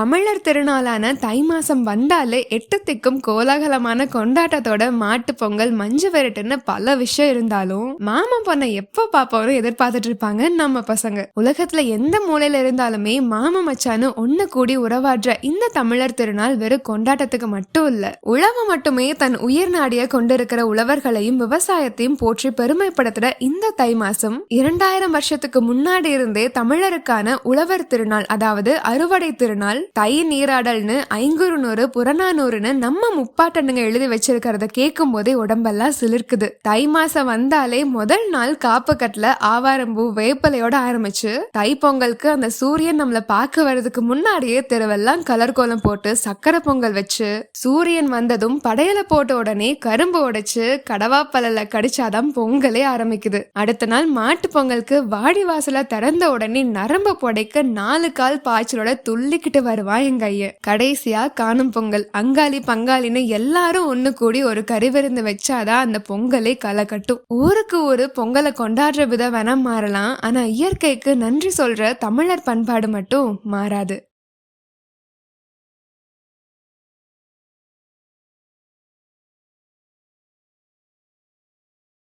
தமிழர் திருநாளான தை மாசம் வந்தாலே எட்டு திக்கும் கோலாகலமான கொண்டாட்டத்தோட மாட்டு பொங்கல் மஞ்சு விரட்டுன்னு பல விஷயம் இருந்தாலும் மாமன் பொண்ணை எப்ப பாப்போம்னு எதிர்பார்த்துட்டு இருப்பாங்க நம்ம பசங்க. உலகத்துல எந்த மூலையில இருந்தாலுமே மாமன் மச்சான்னு ஒண்ணு கூடி உறவாடுற இந்த தமிழர் திருநாள் வெறும் கொண்டாட்டத்துக்கு மட்டும் இல்ல உழவு மட்டுமே தன் உயிர் நாடிய கொண்டிருக்கிற உழவர்களையும் விவசாயத்தையும் போற்றி பெருமைப்படுத்துற இந்த தை மாசம் இரண்டாயிரம் வருஷத்துக்கு முன்னாடி இருந்தே தமிழருக்கான உழவர் திருநாள் அதாவது அறுவடை திருநாள் தை நீராடல்னு ஐங்குறுநூறு புறநானூறுன்னு நம்ம முப்பாட்டனுங்க எழுதி வச்சிருக்கிறத கேட்கும் போதே உடம்பெல்லாம் சிலிர்க்குது. தை மாசம் வந்தாலே முதல் நாள் காப்பு கட்டுல ஆவாரம்பூ வேப்பலையோட ஆரம்பிச்சு தை பொங்கலுக்கு அந்த சூரியன் நம்மளை பார்க்க வர்றதுக்கு முன்னாடியே தெருவெல்லாம் கலர் கோலம் போட்டு சக்கரை பொங்கல் வச்சு சூரியன் வந்ததும் படையலை போட்ட உடனே கரும்பு உடைச்சு கடவாப்பழல கடிச்சாதான் பொங்கலே ஆரம்பிக்குது. அடுத்த நாள் மாட்டு பொங்கலுக்கு வாடி வாசல திறந்த உடனே நரம்பு புடைக்க நாலு கால் பாய்ச்சலோட துள்ளிக்கிட்டு வருவான் எங்க ஐயன் கடைசியா காணும் பொங்கல். அங்காளி பங்காளின்னு எல்லாரும் ஒண்ணு கூடி ஒரு கறிவிருந்து வச்சாதான் அந்த பொங்கலை களை கட்டும் ஊருக்கு ஊரு பொங்கலை கொண்டாடுற விதம் வேணா மாறலாம். ஆனா இயற்கைக்கு நன்றி சொல்ற தமிழர் பண்பாடு மட்டும் மாறாது.